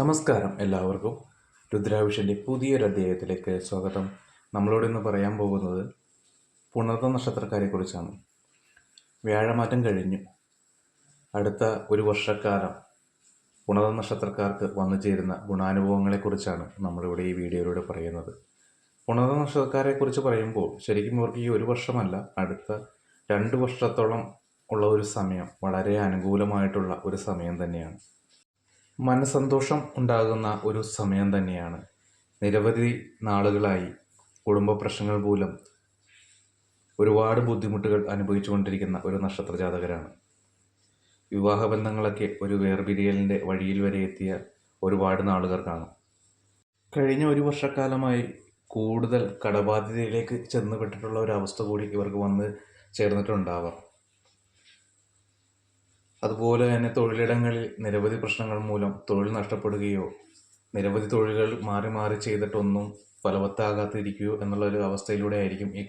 നമസ്കാരം എല്ലാവർക്കും. രുദ്രാവിഷന്റെ പുതിയൊരു അധ്യായത്തിലേക്ക് സ്വാഗതം. നമ്മളോട് ഇന്ന് പറയാൻ പോകുന്നത് പുണർന്ന നക്ഷത്രക്കാരെക്കുറിച്ചാണ് വ്യാഴമാറ്റം കഴിഞ്ഞു. അടുത്ത ഒരു വർഷക്കാലം പുണർന്ന നക്ഷത്രക്കാർക്ക് വന്നു ചേരുന്ന ഗുണാനുഭവങ്ങളെക്കുറിച്ചാണ് നമ്മളിവിടെ ഈ വീഡിയോയിലൂടെ പറയുന്നത്. പുണർന്ന നക്ഷത്രക്കാരെക്കുറിച്ച് പറയുമ്പോൾ ശരിക്കും ഇവർക്ക് ഈ ഒരു വർഷമല്ല അടുത്ത രണ്ട് വർഷത്തോളം ഉള്ള ഒരു സമയം വളരെ അനുകൂലമായിട്ടുള്ള ഒരു സമയം തന്നെയാണ്. മനസന്തോഷം ഉണ്ടാകുന്ന ഒരു സമയം തന്നെയാണ്. നിരവധി നാളുകളായി കുടുംബ പ്രശ്നങ്ങൾ മൂലം ഒരുപാട് ബുദ്ധിമുട്ടുകൾ അനുഭവിച്ചുകൊണ്ടിരിക്കുന്ന ഒരു നക്ഷത്ര ജാതകരാണ് വിവാഹബന്ധങ്ങളൊക്കെ ഒരു വേർപിരിയലിന്റെ വഴിയിൽ വരെ എത്തിയ ഒരുപാട് നാളുകൾ കാണും. കഴിഞ്ഞ ഒരു വർഷക്കാലമായി കൂടുതൽ കടബാധ്യതയിലേക്ക് ചെന്നുപെട്ടിട്ടുള്ള ഒരു അവസ്ഥ കൂടി ഇവർക്ക് വന്ന് ചേർന്നിട്ടുണ്ടാവാം. അതുപോലെ തന്നെ തൊഴിലിടങ്ങളിൽ നിരവധി പ്രശ്നങ്ങൾ മൂലം തൊഴിൽ നഷ്ടപ്പെടുകയോ നിരവധി തൊഴിലുകൾ മാറി മാറി ചെയ്തിട്ടൊന്നും ഫലവത്താകാതിരിക്കുകയോ എന്നുള്ള ഒരു അവസ്ഥയിലൂടെ ആയിരിക്കും ഈ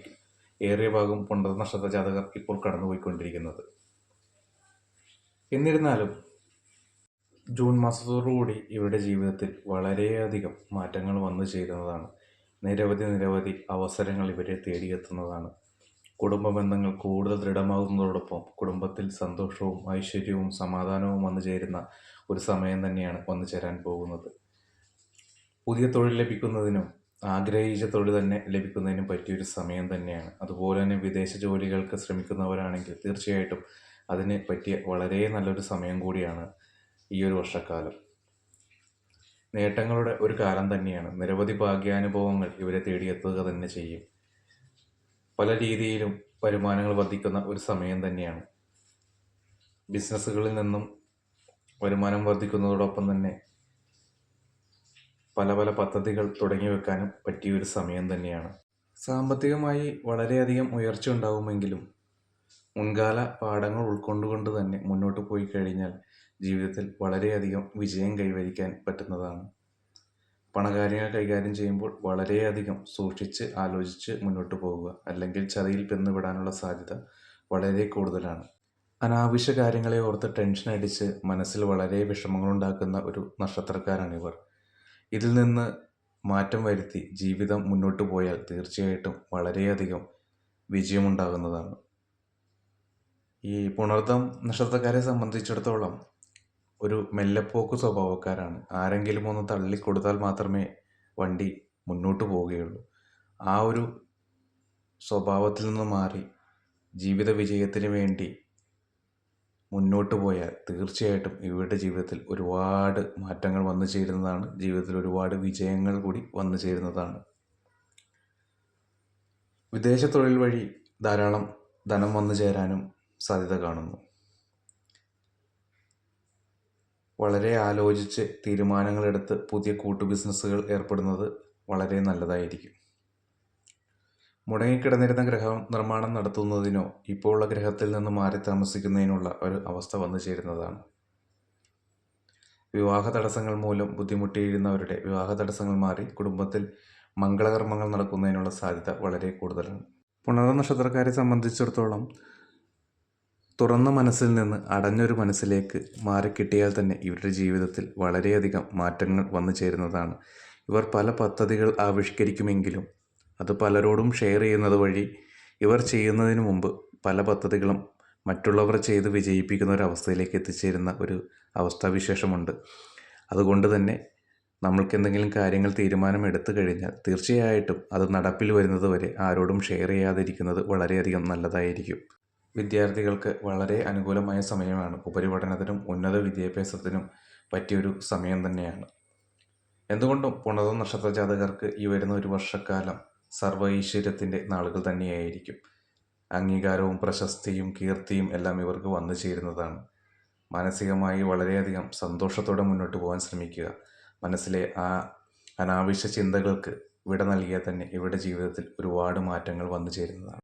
ഏറിയ ഭാഗം പൊണ്ടത് നക്ഷത്ര ജാതകർ ഇപ്പോൾ കടന്നുപോയിക്കൊണ്ടിരിക്കുന്നത്. എന്നിരുന്നാലും ജൂൺ മാസത്തോടുകൂടി ഇവരുടെ ജീവിതത്തിൽ വളരെയധികം മാറ്റങ്ങൾ വന്നു ചേരുന്നതാണ്. നിരവധി നിരവധി അവസരങ്ങൾ ഇവരെ തേടിയെത്തുന്നതാണ്. കുടുംബ ബന്ധങ്ങൾ കൂടുതൽ ദൃഢമാകുന്നതോടൊപ്പം കുടുംബത്തിൽ സന്തോഷവും ഐശ്വര്യവും സമാധാനവും വന്നു ചേരുന്ന ഒരു സമയം തന്നെയാണ് വന്നു ചേരാൻ പോകുന്നത്. പുതിയ തൊഴിൽ ലഭിക്കുന്നതിനും ആഗ്രഹിച്ച തൊഴിൽ തന്നെ ലഭിക്കുന്നതിനും പറ്റിയൊരു സമയം തന്നെയാണ്. അതുപോലെ തന്നെ വിദേശ ജോലികൾക്ക് ശ്രമിക്കുന്നവരാണെങ്കിൽ തീർച്ചയായിട്ടും അതിന് പറ്റിയ വളരെ നല്ലൊരു സമയം കൂടിയാണ് ഈ ഒരു വർഷക്കാലം. നേട്ടങ്ങളുടെ ഒരു കാലം തന്നെയാണ്. നിരവധി ഭാഗ്യാനുഭവങ്ങൾ ഇവരെ തേടിയെത്തുക തന്നെ ചെയ്യും. പല രീതിയിലും വരുമാനങ്ങൾ വർദ്ധിക്കുന്ന ഒരു സമയം തന്നെയാണ്. ബിസിനസ്സുകളിൽ നിന്നും വരുമാനം വർദ്ധിക്കുന്നതോടൊപ്പം തന്നെ പല പല പദ്ധതികൾ തുടങ്ങി വെക്കാനും പറ്റിയ ഒരു സമയം തന്നെയാണ്. സാമ്പത്തികമായി വളരെയധികം ഉയർച്ച ഉണ്ടാവുമെങ്കിലും മുൻകാല പാഠങ്ങൾ ഉൾക്കൊണ്ടുകൊണ്ട് തന്നെ മുന്നോട്ട് പോയി കഴിഞ്ഞാൽ ജീവിതത്തിൽ വളരെയധികം വിജയം കൈവരിക്കാൻ പറ്റുന്നതാണ്. പണകാര്യങ്ങൾ കൈകാര്യം ചെയ്യുമ്പോൾ വളരെയധികം സൂക്ഷിച്ച് ആലോചിച്ച് മുന്നോട്ട് പോവുക അല്ലെങ്കിൽ ചതിയിൽ പെന്നുവിടാനുള്ള സാധ്യത വളരെ കൂടുതലാണ്. അനാവശ്യ കാര്യങ്ങളെ ഓർത്ത് ടെൻഷൻ അടിച്ച് മനസ്സിൽ വളരെ വിഷമങ്ങളുണ്ടാക്കുന്ന ഒരു നക്ഷത്രക്കാരാണിവർ ഇതിൽ നിന്ന് മാറ്റം വരുത്തി ജീവിതം മുന്നോട്ട് പോയാൽ തീർച്ചയായിട്ടും വളരെയധികം വിജയമുണ്ടാകുന്നതാണ്. ഈ പുണർദം നക്ഷത്രക്കാരെ സംബന്ധിച്ചിടത്തോളം ഒരു മെല്ലെപ്പോക്ക് സ്വഭാവക്കാരാണ്. ആരെങ്കിലും ഒന്ന് തള്ളിക്കൊടുത്താൽ മാത്രമേ വണ്ടി മുന്നോട്ട് പോവുകയുള്ളൂ. ആ ഒരു സ്വഭാവത്തിൽ നിന്ന് മാറി ജീവിത വിജയത്തിന് വേണ്ടി മുന്നോട്ട് പോയാൽ തീർച്ചയായിട്ടും ഇവരുടെ ജീവിതത്തിൽ ഒരുപാട് മാറ്റങ്ങൾ വന്നു ചേരുന്നതാണ്. ജീവിതത്തിൽ ഒരുപാട് വിജയങ്ങൾ കൂടി വന്നു ചേരുന്നതാണ്. വിദേശ തൊഴിൽ വഴി ധാരാളം ധനം വന്നു ചേരാനും സാധ്യത കാണുന്നു. വളരെ ആലോചിച്ച് തീരുമാനങ്ങളെടുത്ത് പുതിയ കൂട്ടു ബിസിനസ്സുകൾ ഏർപ്പെടുന്നത് വളരെ നല്ലതായിരിക്കും. മുടങ്ങിക്കിടന്നിരുന്ന ഗ്രഹ നിർമ്മാണം നടത്തുന്നതിനോ ഇപ്പോഴുള്ള ഗ്രഹത്തിൽ നിന്ന് മാറി താമസിക്കുന്നതിനുള്ള ഒരു അവസ്ഥ വന്നു ചേരുന്നതാണ്. വിവാഹ തടസ്സങ്ങൾ മൂലം ബുദ്ധിമുട്ടിയിരുന്നവരുടെ വിവാഹ തടസ്സങ്ങൾ മാറി കുടുംബത്തിൽ മംഗളകർമ്മങ്ങൾ നടക്കുന്നതിനുള്ള സാധ്യത വളരെ കൂടുതലാണ്. പുണർനക്ഷത്രക്കാരെ സംബന്ധിച്ചിടത്തോളം തുറന്ന മനസ്സിൽ നിന്ന് അടഞ്ഞൊരു മനസ്സിലേക്ക് മാറിക്കിട്ടിയാൽ തന്നെ ഇവരുടെ ജീവിതത്തിൽ വളരെയധികം മാറ്റങ്ങൾ വന്നു ചേരുന്നതാണ്. ഇവർ പല പദ്ധതികൾ ആവിഷ്കരിക്കുമെങ്കിലും അത് പലരോടും ഷെയർ ചെയ്യുന്നത് വഴി ഇവർ ചെയ്യുന്നതിന് മുമ്പ് പല പദ്ധതികളും മറ്റുള്ളവർ ചെയ്ത് വിജയിപ്പിക്കുന്ന ഒരു അവസ്ഥയിലേക്ക് എത്തിച്ചേരുന്ന ഒരു അവസ്ഥാവിശേഷമുണ്ട്. അതുകൊണ്ട് തന്നെ നമ്മൾക്ക് എന്തെങ്കിലും കാര്യങ്ങൾ തീരുമാനം എടുത്തു കഴിഞ്ഞാൽ തീർച്ചയായിട്ടും അത് നടപ്പിൽ വരുന്നത് വരെ ആരോടും ഷെയർ ചെയ്യാതിരിക്കുന്നത് വളരെയധികം നല്ലതായിരിക്കും. വിദ്യാർത്ഥികൾക്ക് വളരെ അനുകൂലമായ സമയമാണ്. ഉപരിപഠനത്തിനും ഉന്നത വിദ്യാഭ്യാസത്തിനും പറ്റിയൊരു സമയം തന്നെയാണ്. എന്തുകൊണ്ടും പുണത നക്ഷത്ര ജാതകർക്ക് ഈ വരുന്ന ഒരു വർഷക്കാലം സർവ ഈശ്വര്യത്തിന്റെ നാളുകൾ തന്നെയായിരിക്കും. അംഗീകാരവും പ്രശസ്തിയും കീർത്തിയും എല്ലാം ഇവർക്ക് വന്നു ചേരുന്നതാണ്. മാനസികമായി വളരെയധികം സന്തോഷത്തോടെ മുന്നോട്ട് പോകാൻ ശ്രമിക്കുക. മനസ്സിലെ ആ അനാവശ്യ ചിന്തകൾക്ക് വിട നൽകിയാൽ തന്നെ ഇവരുടെ ജീവിതത്തിൽ ഒരുപാട് മാറ്റങ്ങൾ വന്നു ചേരുന്നതാണ്.